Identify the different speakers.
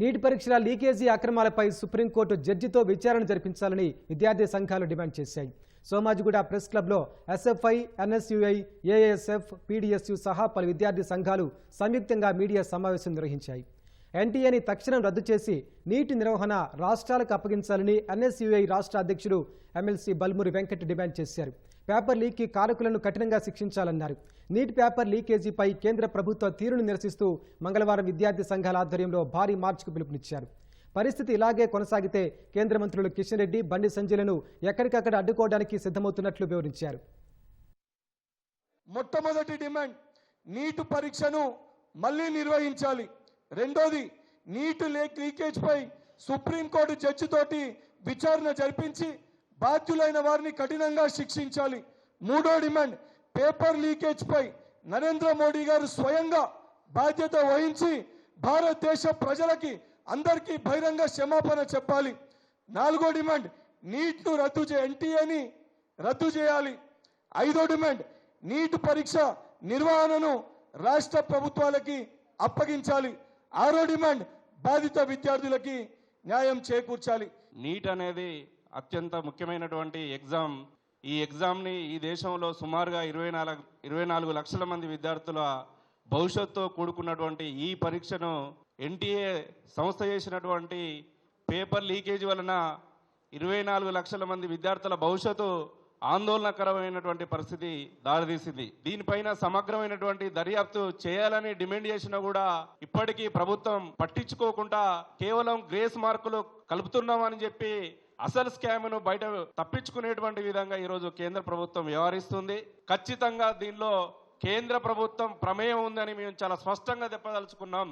Speaker 1: నీటి పరీక్షల leakage అక్రమాలపై supreme court జడ్జితో విచారణ జరిపించాలని విద్యార్థి సంఘాలు డిమాండ్ చేశాయి. సోమాజిగూడ ప్రెస్ క్లబ్లో ఎస్ఎఫ్ఐ ఎన్ఎస్యుఐ ఏఎస్ఎఫ్ పీడిఎస్యు సహా పలు విద్యార్థి సంఘాలు సంయుక్తంగా మీడియా సమావేశం నిర్వహించాయి. ఎన్టీఏని తక్షణం రద్దు చేసి నీటి నిర్వహణ రాష్ట్రాలకు అప్పగించాలని ఎన్ఎస్యుఐ రాష్ట్ర అధ్యక్షుడు ఎమ్మెల్సీ బల్మురి వెంకట్ డిమాండ్ చేశారు. పేపర్ లీక్కి కారకులను కఠినంగా శిక్షించాలన్నారు. నీటి పేపర్ లీకేజీపై కేంద్ర ప్రభుత్వ తీరును నిరసిస్తూ మంగళవారం విద్యార్థి సంఘాల ఆధ్వర్యంలో భారీ మార్చ్కు పిలుపునిచ్చారు. పరిస్థితి ఇలాగే కొనసాగితే కేంద్ర మంత్రులు కిషన్ రెడ్డి బండి సంజయ్లను ఎక్కడికక్కడ అడ్డుకోవడానికి సిద్ధమవుతున్నట్లు వివరించారు.
Speaker 2: మొట్టమొదటి డిమాండ్ నీటు పరీక్షను మళ్ళీ నిర్వహించాలి. రెండోది నీటి లేక్ లీకేజ్ పై సుప్రీంకోర్టు జడ్జి తోటి విచారణ జరిపించి బాధ్యులైన వారిని కఠినంగా శిక్షించాలి. మూడో డిమాండ్ పేపర్ లీకేజ్ పై నరేంద్ర మోడీ గారు స్వయంగా బాధ్యత వహించి భారతదేశ ప్రజలకి అందరికీ బహిరంగ క్షమాపణ చెప్పాలి. నాలుగో డిమాండ్ నీట్ను రద్దు చే ఎన్టీఏని రద్దు చేయాలి. ఐదో డిమాండ్ నీట్ పరీక్ష నిర్వహణను రాష్ట్ర ప్రభుత్వాలకి అప్పగించాలి. ఆరో డిమాండ్ బాధిత విద్యార్థులకి న్యాయం చేకూర్చాలి.
Speaker 3: నీట్ అనేది అత్యంత ముఖ్యమైనటువంటి ఎగ్జామ్. ఈ ఎగ్జామ్ని ఈ దేశంలో సుమారుగా ఇరవై నాలుగు ఇరవై నాలుగు లక్షల మంది విద్యార్థుల భవిష్యత్తుతో కూడుకున్నటువంటి ఈ పరీక్షను ఎన్టీఏ సంస్థ చేసినటువంటి పేపర్ లీకేజ్ వలన ఇరవై నాలుగు లక్షల మంది విద్యార్థుల భవిష్యత్తు ఆందోళనకరమైనటువంటి పరిస్థితి దారితీసింది. దీనిపైన సమగ్రమైనటువంటి దర్యాప్తు చేయాలని డిమాండ్ చేసినా కూడా ఇప్పటికీ ప్రభుత్వం పట్టించుకోకుండా కేవలం గ్రేస్ మార్కులు కలుపుతున్నామని చెప్పి అసలు స్కామ్ను బయట తప్పించుకునేటువంటి విధంగా ఈరోజు కేంద్ర ప్రభుత్వం వ్యవహరిస్తుంది. ఖచ్చితంగా దీనిలో కేంద్ర ప్రభుత్వం ప్రమేయం ఉందని మేము చాలా స్పష్టంగా చెప్పదలుచుకున్నాం.